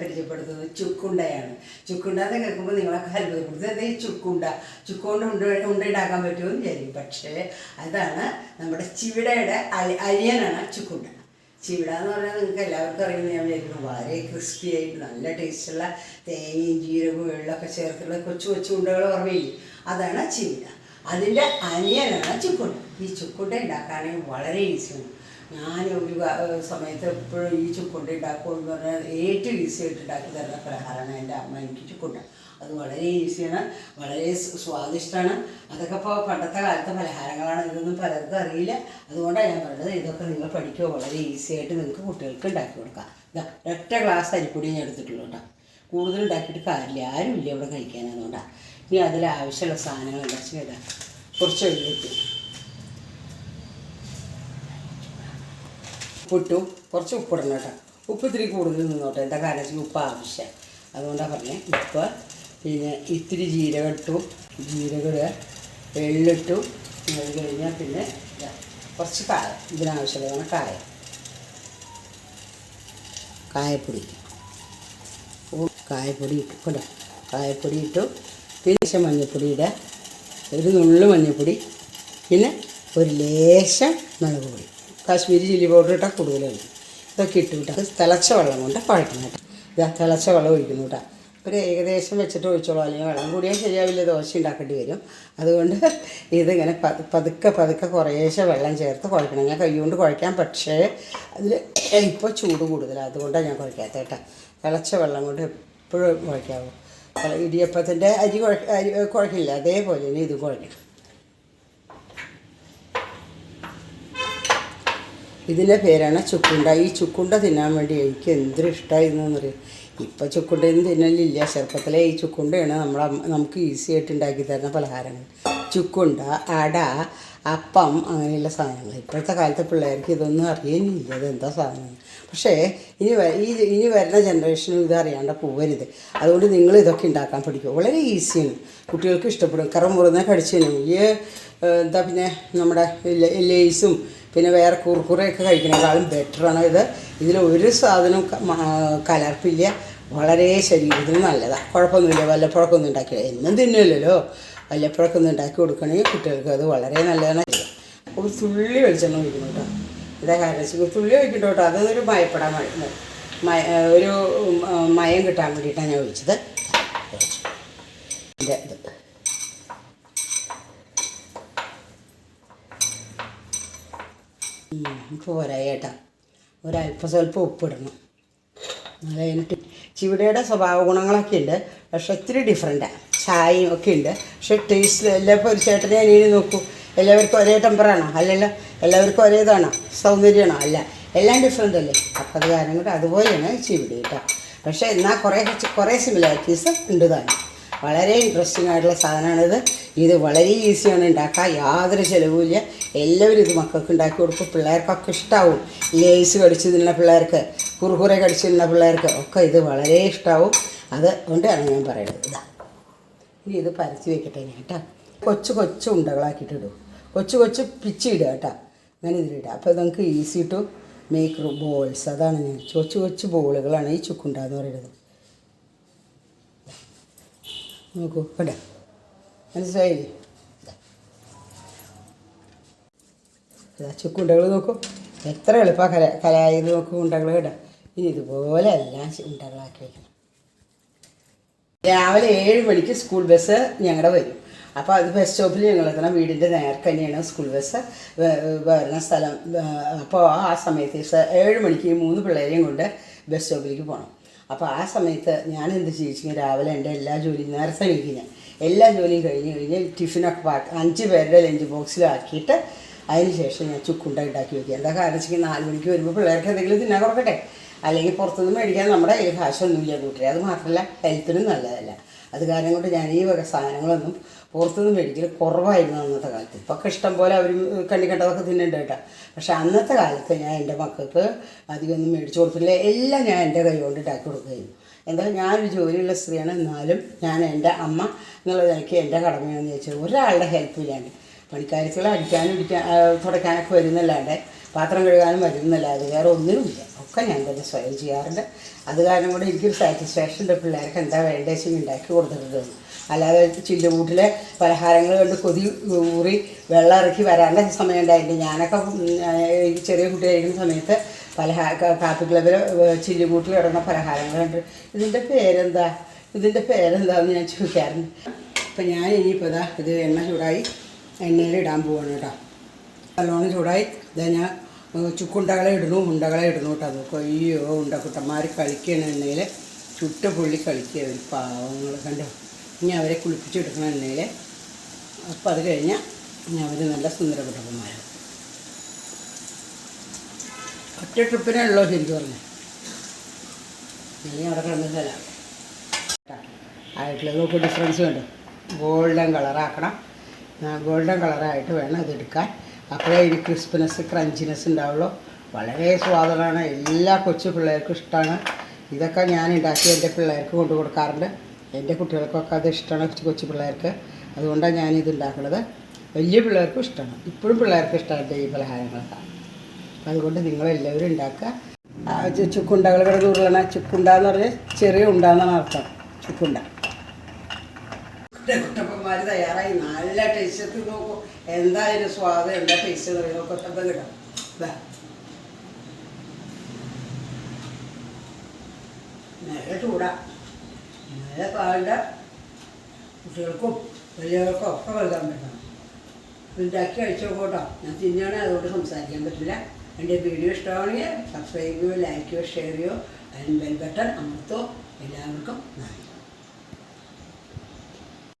പരിചയപ്പെടുത്തുന്നത് ചുക്കുണ്ടയാണ്. ചുക്കുണ്ട എന്ന് കേൾക്കുമ്പോൾ നിങ്ങളൊക്കെ അത്ഭുതപ്പെടുത്തുന്നത് എന്താ ഈ ചുക്കുണ്ട? ചുക്കുകൊണ്ട് ഉണ്ട ഉണ്ട ഉണ്ടാക്കാൻ പറ്റുമെന്ന് വിചാരിക്കും. പക്ഷേ അതാണ് നമ്മുടെ ചിവിടയുടെ അലി അലിയനാണ് ചുക്കുണ്ട. ചിവിട എന്ന് പറഞ്ഞാൽ നിങ്ങൾക്ക് എല്ലാവർക്കും അറിയുന്ന ഞാൻ വിചാരിക്കുന്നു. വളരെ ക്രിസ്പി ആയിട്ട് നല്ല ടേസ്റ്റുള്ള തേങ്ങയും ജീരകവും വെള്ളമൊക്കെ ചേർത്തുള്ള കൊച്ചു കൊച്ചു ഉണ്ടകൾ ഓർമ്മയില്ലേ? അതാണ് ചിവിട. അതിന്റെ അനിയനാണ് ചുക്കുണ്ട. ഈ ചുക്കുണ്ട ഉണ്ടാക്കാണെങ്കിൽ വളരെ ഈസിയാണ് ഞാൻ ഒരു സമയത്ത് എപ്പോഴും ഈ ചുക്കുണ്ട ഉണ്ടാക്കുമെന്ന് പറഞ്ഞാൽ ഏറ്റവും ഈസി ആയിട്ട് ഉണ്ടാക്കി തരുന്ന പലഹാരമാണ് എന്റെ അമ്മ എനിക്ക് ചുക്കുണ്ട. അത് വളരെ ഈസിയാണ് വളരെ സ്വാദിഷ്ടമാണ്. അതൊക്കെ ഇപ്പോൾ പണ്ടത്തെ കാലത്തെ പലഹാരങ്ങളാണ് ഇതൊന്നും പലർക്കും അറിയില്ല. അതുകൊണ്ടാണ് ഞാൻ പറഞ്ഞത് ഇതൊക്കെ നിങ്ങൾ പഠിക്കുക. വളരെ ഈസി ആയിട്ട് നിങ്ങൾക്ക് കുട്ടികൾക്ക് ഉണ്ടാക്കി കൊടുക്കാം. ഇതാ ഒറ്റ ഗ്ലാസ് അരിപ്പൊടി ഞാൻ എടുത്തിട്ടുള്ളൂ കേട്ടോ. കൂടുതൽ ഉണ്ടാക്കിയിട്ട് കാര്യമില്ല. ആരും ഇല്ല ഇവിടെ കഴിക്കാൻ അതുകൊണ്ടാണ് ഇനി അതിൽ ആവശ്യമുള്ള സാധനങ്ങൾ വെച്ചാൽ കുറച്ച് എഴുതി ഉപ്പിട്ടു. കുറച്ച് ഉപ്പിടണം കേട്ടോ. ഉപ്പ് ഇത്തിരി കൂടുതൽ നിന്നോട്ടെ. എന്താ കാരണം ഉപ്പ് ആവശ്യം അതുകൊണ്ടാണ് പറഞ്ഞത് ഉപ്പ് പിന്നെ ഇത്തിരി ജീരകം ഇട്ടു. ജീരകം ഇടുക. അത് കഴിഞ്ഞാൽ പിന്നെ കുറച്ച് കായ. ഇതിനാവശ്യമുള്ളതാണ് കായ. കായപ്പൊടി. കായപ്പൊടി ഇട്ടു. കായപ്പൊടി ഇട്ടു. പിന്നെ മഞ്ഞൾപ്പൊടി ഇടുക. ഒരു നുള്ളു മഞ്ഞൾപ്പൊടി. പിന്നെ ഒരു ലേശം മുളക് പൊടി. കാശ്മീരി ചില്ലി പൗഡർ ഇട്ടാൽ കൂടുതലാണ് ഇതൊക്കെ ഇട്ട് വിട്ടാൽ തിളച്ച വെള്ളം കൊണ്ട് കുഴക്കണം കേട്ടോ ഇതാ തിളച്ച വെള്ളം ഒഴിക്കുന്നു കേട്ടോ ഒരു ഏകദേശം വെച്ചിട്ട് ഒഴിച്ചോളൂ. അല്ലെങ്കിൽ വെള്ളം കൂടിയാൽ ശരിയാവില്ല. ദോശ ഉണ്ടാക്കേണ്ടി വരും. അതുകൊണ്ട് ഇതിങ്ങനെ പതുക്കെ പതുക്കെ കുറേശ്ശെ വെള്ളം ചേർത്ത് കുഴക്കണം. ഞാൻ കൈകൊണ്ട് കുഴക്കാം പക്ഷേ അതിൽ ഇപ്പോൾ ചൂട് കൂടുതലാണ് അതുകൊണ്ടാണ് ഞാൻ കുഴക്കാത്ത കേട്ടോ തിളച്ച വെള്ളം കൊണ്ട് എപ്പോഴും കുഴക്കാവും ഇടിയപ്പത്തിന്റെ അരി കുഴ അരി കുഴക്കില്ല. അതേപോലെ തന്നെ ഇത് കുഴക്കണം ഇതിന്റെ പേരാണ് ചുക്കുണ്ട. ഈ ചുക്കുണ്ട തിന്നാൻ വേണ്ടി എനിക്ക് എന്തൊരു ഇഷ്ടമായിരുന്നു അറിയാം ഇപ്പം ചുക്കുണ്ടയൊന്നും തിന്നലില്ല. ചെറുപ്പത്തിലെ ഈ ചുക്കുണ്ടയാണ് നമ്മളെ നമുക്ക് ഈസി ആയിട്ട് ഉണ്ടാക്കി തരുന്ന പലഹാരങ്ങൾ. ചുക്കുണ്ട അട അപ്പം അങ്ങനെയുള്ള സാധനങ്ങൾ. ഇപ്പോഴത്തെ കാലത്തെ പിള്ളേർക്ക് ഇതൊന്നും അറിയുന്നില്ല. അതെന്താ സാധനം? പക്ഷേ ഇനി ഈ ഇനി വരുന്ന ജനറേഷനും ഇത് അറിയാണ്ട് പോവരുത്. അതുകൊണ്ട് നിങ്ങൾ ഇതൊക്കെ ഉണ്ടാക്കാൻ പഠിക്കും വളരെ ഈസിയാണ്. കുട്ടികൾക്ക് ഇഷ്ടപ്പെടും. കറം മുറിഞ്ഞാൽ കടിച്ചു തിന്നും ഈ എന്താ പിന്നെ നമ്മുടെ ലേസും പിന്നെ വേറെ കുറുക്കുറയൊക്കെ കഴിക്കുന്നതിനേക്കാളും ബെറ്ററാണ്. ഇത് ഇതിൽ ഒരു സാധനവും കലർപ്പില്ല. വളരെ ശരീരത്തിന് നല്ലതാണ് കുഴപ്പമൊന്നുമില്ല. വല്ലപ്പോഴൊക്കെ ഒന്നും ഉണ്ടാക്കില്ല എന്നും തിന്നില്ലല്ലോ വല്ലപ്പോഴൊക്കെ ഉണ്ടാക്കി കൊടുക്കണമെങ്കിൽ കുട്ടികൾക്ക് അത് വളരെ നല്ലതാണ്. ഒരു തുള്ളി വെളിച്ചെണ്ണ ഒഴിക്കണം കേട്ടോ. ഇതാ കാരണം വെച്ചാൽ തുള്ളി ഒഴിക്കട്ടോ കേട്ടോ. അതൊരു മയപ്പെടാൻ മയ ഒരു മയം കിട്ടാൻ വേണ്ടിയിട്ടാണ് ഞാൻ ഒഴിച്ചത്. ഇതിന്റെ ഇത്. പോരാ ഒരല്പ സ്വല്പം ഉപ്പിടണം. എന്നാലേ ചിവിടയുടെ സ്വഭാവ ഗുണങ്ങളൊക്കെ ഉണ്ട് പക്ഷെ ഇത്തിരി ഡിഫറെന്റാണ് ചായയും ഒക്കെ ഉണ്ട് പക്ഷെ ടേസ്റ്റ് എല്ലാവർക്കും ഒരു ചേട്ടനെ അനിയനും നോക്കൂ. എല്ലാവർക്കും ഒരേ ടെമ്പറാണോ അല്ലല്ലോ. എല്ലാവർക്കും ഒരേ ഇതാണോ? സൗന്ദര്യമാണോ? അല്ല. എല്ലാം ഡിഫറെന്റ് അല്ലേ? അപ്പം അത് കാരണം കൂടെ അതുപോലെയാണ് ചിവിട കേട്ടോ. പക്ഷേ എന്നാൽ കുറേ കുറേ സിമിലാരിറ്റീസ് ഉണ്ട് തന്നെ വളരെ ഇൻട്രസ്റ്റിംഗ് ആയിട്ടുള്ള സാധനമാണിത്. ഇത് വളരെ ഈസിയാണ് ഉണ്ടാക്കുക യാതൊരു ചിലവുമില്ല എല്ലാവരും ഇത് മക്കൾക്ക് ഉണ്ടാക്കി കൊടുക്കും. പിള്ളേർക്കൊക്കെ ഇഷ്ടമാവും ലേസ് കടിച്ചു തിന്നുന്ന പിള്ളേർക്ക്. കുറുകുറെ കടിച്ചിരുന്ന പിള്ളേർക്ക് ഒക്കെ ഇത് വളരെ ഇഷ്ടമാവും അത് കൊണ്ടാണ് ഞാൻ പറയുന്നത് ഇതാ. ഇനി ഇത് പരത്തി വെക്കട്ടെ ഞാൻ കേട്ടോ. കൊച്ചു കൊച്ചു ഉണ്ടകളാക്കിയിട്ട് ഇടും. കൊച്ചു കൊച്ചു പിച്ചി ഇടുക കേട്ടോ. അങ്ങനെ ഇതിലിടുക അപ്പോൾ നമുക്ക് ഈസി ടു മേക്ക് ബോൾസ് അതാണ് ഞാൻ കൊച്ചു കൊച്ചു ബോളുകളാണ് ഈ ചുക്കുണ്ട എന്ന് പറയുന്നത്. നോക്കൂ കേട്ടോ. ഇതാ. ചുക്കുണ്ടകൾ നോക്കൂ. എത്ര എളുപ്പമാണ് കല കലായത് നോക്കൂ ഉണ്ടകൾ ഇടാം ഇനി ഇതുപോലെ എല്ലാം ഉണ്ടകളാക്കി വയ്ക്കണം രാവിലെ ഏഴ് മണിക്ക് സ്കൂൾ ബസ് ഞങ്ങളുടെ വരും. അപ്പോൾ അത് ബസ് സ്റ്റോപ്പിൽ ഞങ്ങൾ എത്തണം. വീടിന്റെ നേർക്കന്നെയാണ് സ്കൂൾ ബസ് വരുന്ന സ്ഥലം. അപ്പോൾ ആ സമയത്ത് ഏഴ് മണിക്ക് മൂന്ന് പിള്ളേരെയും കൊണ്ട് ബസ് സ്റ്റോപ്പിലേക്ക് പോകണം അപ്പോൾ ആ സമയത്ത് ഞാൻ എന്ത് ചെയ്യിച്ചു രാവിലെ എന്റെ എല്ലാ ജോലിയും നേരത്തെ കഴിക്കുന്നത് ഞാൻ എല്ലാ ജോലിയും കഴിഞ്ഞ് കഴിഞ്ഞ് ടിഫിനൊക്കെ പാക്ക് അഞ്ച് പേരുടെ ലഞ്ച് ബോക്സിലാക്കിയിട്ട് അതിന് ശേഷം ഞാൻ ചുക്കുണ്ട ഉണ്ടാക്കി വയ്ക്കുക എന്താ കാരണം വെച്ചാൽ നാല് മണിക്ക് വരുമ്പോൾ പിള്ളേർക്ക് എന്തെങ്കിലും തിന്നാൻ കൊടുക്കട്ടെ? അല്ലെങ്കിൽ പുറത്തുനിന്ന് മേടിക്കാൻ നമ്മുടെ കയ്യിൽ കാശൊന്നുമില്ല കൂട്ടി അത് മാത്രമല്ല ഹെൽത്തിനും നല്ലതല്ല. അത് കാരണം കൊണ്ട് ഞാൻ ഈ വക സാധനങ്ങളൊന്നും പുറത്തുനിന്ന് മേടിക്കൽ കുറവായിരുന്നു അന്നത്തെ കാലത്ത്. ഇപ്പൊക്കെ ഇഷ്ടം പോലെ അവർ കണ്ണി കണ്ടതൊക്കെ തിന്നുന്നുണ്ട് കേട്ടോ. പക്ഷെ അന്നത്തെ കാലത്ത് ഞാൻ എന്റെ മക്കൾക്ക് അധികമൊന്നും മേടിച്ചു കൊടുത്തില്ല എല്ലാം ഞാൻ എന്റെ കൈ കൊണ്ട് ഉണ്ടാക്കി കൊടുക്കുകയായിരുന്നു. എന്തായാലും ഞാനൊരു ജോലിയുള്ള സ്ത്രീയാണ്. എന്നാലും ഞാൻ എന്റെ അമ്മ എന്നുള്ളത് എനിക്ക് എന്റെ കടമയാണെന്ന് ചോദിച്ചത് ഒരാളുടെ ഹെൽപ്പ് ഇല്ലാണ്ട് പണിക്കാരികൾ അടിക്കാനും ഇടിക്കാൻ തുടക്കാനൊക്കെ വരുന്നല്ലാണ്ട് പാത്രം കഴുകാനും വരുന്നല്ലാതെ വേറെ ഒന്നിനുമില്ല. ഒക്കെ ഞാൻ തന്നെ സ്വയം ചെയ്യാറുണ്ട്. അത് കാരണം കൂടെ എനിക്കൊരു സാറ്റിസ്ഫാക്ഷൻ ഉണ്ട് പിള്ളേർക്ക് എന്താ വേണ്ടത് വെച്ചാൽ ഉണ്ടാക്കി കൊടുത്തിട്ടുണ്ട് അല്ലാതെ ചില്ലുകൂട്ടിലെ പലഹാരങ്ങൾ കണ്ട് കൊതി ഊറി വെള്ളം ഇറക്കി വരാണ്ട സമയം ഉണ്ടായിട്ട് ഞാനൊക്കെ ചെറിയ കുട്ടിയായിരിക്കുന്ന സമയത്ത് പലഹാര കാപ്പി ക്ലബിൽ ചില്ലുകൂട്ടിൽ ഇടുന്ന പലഹാരങ്ങൾ കണ്ട് ഇതിന്റെ പേരെന്താ? ഇതിന്റെ പേരെന്താന്ന് ഞാൻ ചോദിക്കാറുണ്ട്. അപ്പം ഞാൻ ഇനിയിപ്പോൾ ഇതാ ഇത് എണ്ണ ചൂടായി എണ്ണയിൽ ഇടാൻ പോവാണ് കേട്ടോ. നല്ലോണം ചൂടായി. ഇതാ ഞാൻ ചുക്കുണ്ടകളെ ഇടുന്നു ഉണ്ടകളെ ഇടുന്നു കേട്ടോ. നോക്കോ അയ്യോ ഉണ്ടക്കുട്ടന്മാർ കളിക്കുകയാണ് എണ്ണയിൽ ചുട്ട പുള്ളി കളിക്കുക. ഒരു പാവങ്ങൾ കണ്ടോ? ഇനി അവരെ കുളിപ്പിച്ചെടുക്കണ എണ്ണയിൽ അപ്പോൾ അത് കഴിഞ്ഞാൽ ഇനി അവർ നല്ല സുന്ദര കുട്ടപ്പന്മാരാണ് ഒറ്റ ട്രിപ്പിനേ ഉള്ളൂ ശരിക്കും പറഞ്ഞു. ഇനി അവിടെ കിടന്ന സ്ഥലം ആയിട്ടുള്ളത് ഡിഫറൻസ് കണ്ടു? ഗോൾഡൻ കളറാക്കണം ഗോൾഡൻ കളറായിട്ട് വേണം ഇത് എടുക്കാൻ. അപ്പോഴേ ഇതിന് ക്രിസ്പിനെസ് ക്രഞ്ചിനെസ് ഉണ്ടാവുള്ളൂ. വളരെ സ്വാദമാണ് എല്ലാ കൊച്ചു പിള്ളേർക്കും ഇഷ്ടമാണ്. ഇതൊക്കെ ഞാൻ ഉണ്ടാക്കി എന്റെ പിള്ളേർക്ക് കൊണ്ടു കൊടുക്കാറുണ്ട്. എന്റെ കുട്ടികൾക്കൊക്കെ അത് ഇഷ്ടമാണ് കൊച്ചു കൊച്ചു പിള്ളേർക്ക്. അതുകൊണ്ടാണ് ഞാനിത് ഉണ്ടാക്കുന്നത്. വലിയ പിള്ളേർക്കും ഇഷ്ടമാണ്. ഇപ്പോഴും പിള്ളേർക്ക് ഇഷ്ടമാണ് ഈ പലഹാരങ്ങളൊക്കെ. അപ്പം അതുകൊണ്ട് നിങ്ങളെല്ലാവരും ഉണ്ടാക്കുക. ചുക്കുണ്ടകൾ ഇവിടെ ഉരുളണ ചുക്കുണ്ട എന്ന് പറഞ്ഞാൽ ചെറിയ ഉണ്ടാന്നാണ് അർത്ഥം. ചുക്കുണ്ട. കുട്ടപ്പന്മാർ തയ്യാറായി. നല്ല ടേസ്റ്റ് നോക്കും. എന്താ അതിന്റെ സ്വാദം? എന്താ ടേസ്റ്റ് എന്ന് പറയുന്നത് കുട്ടപ്പം കിട്ടാം ഇതാ. നല്ല ചൂടാ. നല്ല പാലിന്റെ കുട്ടികൾക്കും വലിയവർക്കും ഒക്കെ വെള്ളം പറ്റണം. ഉണ്ടാക്കി കഴിച്ചു നോക്കട്ടോ ഞാൻ തിന്നാണെ അതുകൊണ്ട് സംസാരിക്കാൻ പറ്റില്ല എന്റെ വീഡിയോ ഇഷ്ടമാണെങ്കിൽ സബ്സ്ക്രൈബ് ചെയ്യുകയോ ലൈക്ക് ചെയ്യുകയോ ഷെയർ ചെയ്യുകയോ അതിന് ബെൽ ബട്ടൺ അമർത്തോ. എല്ലാവർക്കും നന്ദി.